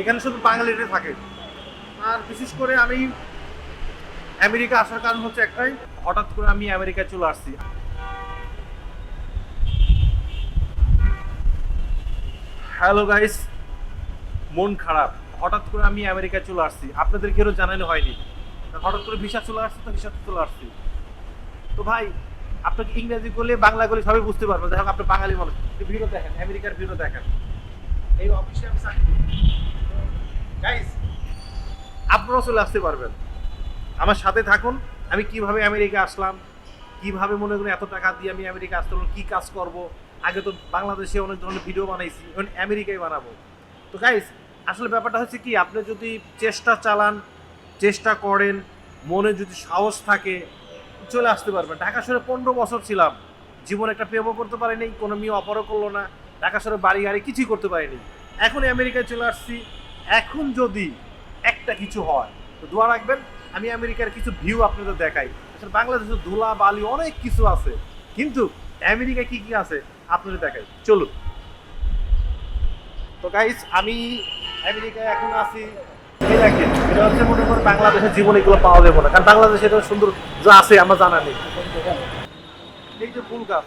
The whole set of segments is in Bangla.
এখানে শুধু বাঙালিরা থাকে। আর বিশেষ করে আমি আমেরিকা আসার কারণ হচ্ছে একটাই, হঠাৎ করে আমি আমেরিকায় চলে আসছি। হ্যালো গাইস মন খারাপ। হঠাৎ করে আমি আমেরিকায় চলে আসছি। আপনাদের কেউ জানানো হয়নি? হঠাৎ করে ভিসা চলে আসছে, তো ভিসা চলে আসছি। তো ভাই, আপনাকে ইংরেজি করলে বাংলা করলে সবাই বুঝতে পারবেন। দেখো আপনি বাঙালি মানুষ। ভিডিও দেখেন, আমেরিকার ভিডিও দেখেন। এই অফিসে আমি চাকরি আপনারাও চলে আসতে পারবেন। আমার সাথে থাকুন, আমি কীভাবে আমেরিকা আসলাম, কীভাবে মনে করেন এত টাকা দিয়ে আমি আমেরিকা আসতে পারলাম, কি কাজ করব। আগে তো বাংলাদেশে অনেক ধরনের ভিডিও বানাইছি, এখন আমেরিকায় বানাবো। তো গাইস আসলে ব্যাপারটা হচ্ছে কি, আপনি যদি চেষ্টা চালান, চেষ্টা করেন, মনে যদি সাহস থাকে, চলে আসতে পারবেন। ঢাকা শহরে পনেরো বছর ছিলাম, জীবনে একটা প্রেমও করতে পারিনি, কোনো মেয়ে অপরও করল না, ঢাকা শহরে বাড়ি গাড়ি কিছুই করতে পারিনি। এখন আমেরিকায় চলে আসছি এখন যদি একটা কিছু হয়, তো দোয়া রাখবেন, আমি আমেরিকার কিছু ভিউ আপনাদের দেখাই। আসলে বাংলাদেশে ধুলা বালি অনেক কিছু আছে, কিন্তু আমেরিকায় কি কি আছে আপনাদের দেখাই। চলুন। তো গাইস আমি আমেরিকায় এখন আছি। এটা হচ্ছে মনে করেন বাংলাদেশের জীবনে, এগুলো পাওয়া যাবে না। কারণ বাংলাদেশে এটা সুন্দর যা আছে, আমার জানা নেই। এই যে ফুল গাছ,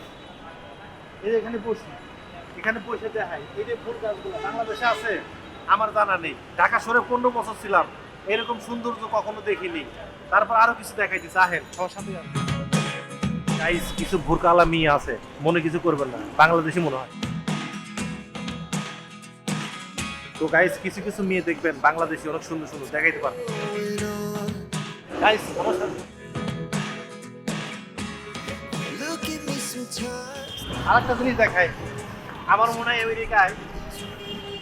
এই যে এখানে বসি, এখানে বসে দেখাই। এই যে ফুল গাছগুলো বাংলাদেশে আছে। আমার জানা নেই। ঢাকা শহরে পনেরো বছর ছিলাম, এরকম সৌন্দর্য কখনো দেখিনি। তারপর আরও কিছু আহেন। সবার সাথে গাইস কিছু ভুরকালা মেয়ে আছে, মনে কিছু করবেন না, বাংলাদেশি মনে হয়। তো গাইস কিছু কিছু মেয়ে দেখবেন, বাংলাদেশি, অনেক সুন্দর সুন্দর, দেখাইতে পারবেন। Sometimes. আরেকটা জিনিস দেখায় আমার মনে হয় আমেরিকায়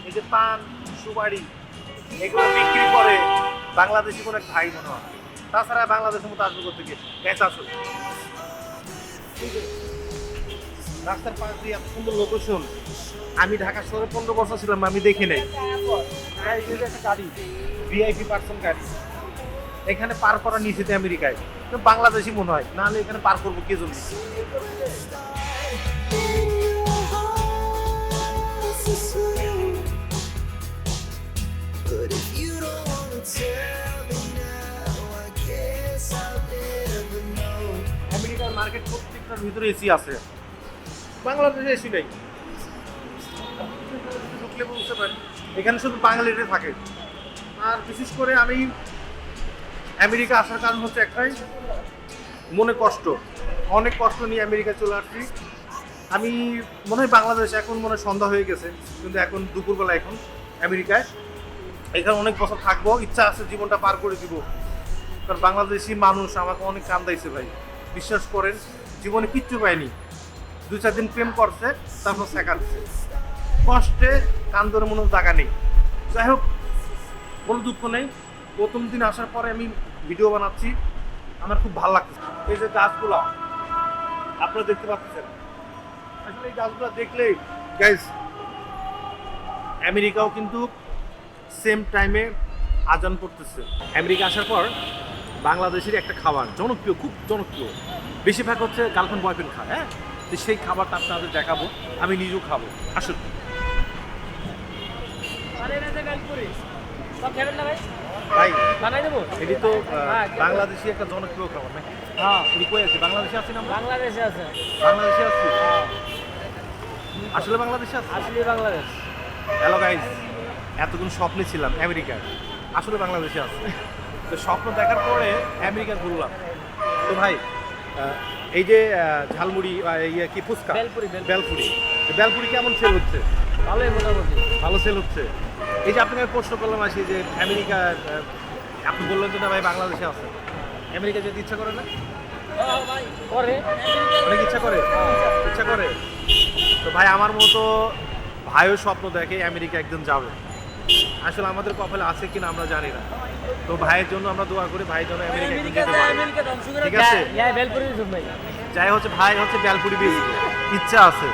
এই যে পান সুপারি, এগুলো বিক্রি করে বাংলাদেশি কোনো এক ভাই মনে হয়। তাছাড়া বাংলাদেশের মতো আসবে করতে গিয়ে গ্যাস আসলে রাস্তার পাশ দিয়ে এত সুন্দর লোকেশন আমি ঢাকা শহরে পনেরো বছর ছিলাম, আমি দেখি নাই। একটা গাড়ি ভিআইপি পার্সন গাড়ি। এখানে পার করা নিষেধ আমেরিকায়। বাংলাদেশি মনে হয় নাহলে এখানে পার করব, কে জন্য? মার্কেট ভিতরে এসি আছে। বাংলাদেশে এসি নেই। ঢুকলে বুঝতে পারি। এখানে শুধু বাঙালিরা থাকে। আর বিশেষ করে আমি আমেরিকা আসার কারণ হচ্ছে একটাই, মনে কষ্ট। অনেক কষ্ট নিয়ে আমেরিকা চলে আসছি। আমি মনে হয় বাংলাদেশ এখন মনে হয় সন্ধ্যা হয়ে গেছে, কিন্তু এখন দুপুরবেলা এখন আমেরিকায়। এখানে অনেক বছর থাকব, ইচ্ছা আছে জীবনটা পার করে দিব। কারণ বাংলাদেশি মানুষ আমাকে অনেক কান্দাইছে ভাই। বিশ্বাস করেন জীবনে কিচ্ছু পায়নি। দু, চার দিন প্রেম করছে, তারপর শেখাচ্ছে। কষ্টে কান্দর মনে জায়গা নেই। যাই হোক, কোনো দুঃখ নেই। প্রথম দিন আসার পরে আমি ভিডিও বানাচ্ছি। আমার খুব ভালো লাগছে এই যে গাছগুলো, আপনারা দেখতে পাচ্ছেন। আসলে এই গাছগুলো দেখলেই গাইজ আমেরিকাও কিন্তু সেম টাইমে আজান পড়তেছে আমেরিকা আসার পর বাংলাদেশের একটা খাবার জনপ্রিয় খুব জনপ্রিয়। বেশিরভাগ হচ্ছে গার্লফ্রেন্ড বয়ফ্রেন্ড খায় হ্যাঁ? তো সেই খাবারটা আপনাদের দেখাবো আমি নিজেও খাব আসুন। ভাই বানাই দেবো এটি তো বাংলাদেশি একটা জনপ্রিয় খাবার নাকি? হ্যাঁ। এটি কই আছে? বাংলাদেশে আছি না বাংলাদেশে আছে। বাংলাদেশে আছি? হ্যাঁ। আসলে বাংলাদেশে আছি আসলে বাংলাদেশ। হ্যালো এতক্ষণ স্বপ্নে ছিলাম আমেরিকায়। আসলে বাংলাদেশে আছে। তো স্বপ্ন দেখার পরে আমেরিকা ঘুরলাম। তো ভাই এই যে ঝালমুড়ি ইয়ে কি ফুচকা? বেলপুরি, বেলপুরি। বেলপুরি। কেমন সেল হচ্ছে? ভালোই মোটামুটি। ভালো সেল হচ্ছে। এই যে আপনাকে প্রশ্ন করলাম আসি যে আমেরিকা আপনি বললেন যে না ভাই বাংলাদেশে আছে। আমেরিকা যেতে ইচ্ছা করে না? করে। অনেক ইচ্ছা করে। ইচ্ছা করে? তো ভাই আমার মতো ভাইও স্বপ্ন দেখে আমেরিকা একদিন যাবে। আসলে আমাদের কপালে আছে কিনা আমরা জানি না। তো ভাইয়ের জন্য আমরা দোয়া করি ভাইয়ের জন্য আমেরিকা ঠিক আছে? হ্যাঁ ভাই। যাই হচ্ছে ভাই হচ্ছে বেলপুরি বীজ ইচ্ছা আছে।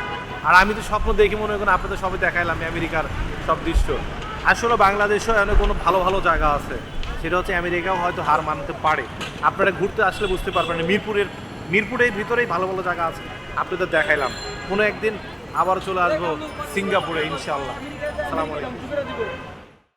আর আমি তো স্বপ্ন দেখি মনে করেন আপনাদের সবাই দেখাইলাম আমেরিকার সব দৃশ্য। আসলে বাংলাদেশেও অনেক কোনো ভালো ভালো জায়গা আছে। সেটা হচ্ছে আমেরিকাও হয়তো হার মানতে পারে। আপনারা ঘুরতে আসলে বুঝতে পারবেন মিরপুরের মিরপুরের ভিতরেই ভালো ভালো জায়গা আছে। আপনাদের দেখাইলাম। কোনো একদিন আবার চলে আসব সিঙ্গাপুরে ইনশাল্লাহ আসসালামু আলাইকুম।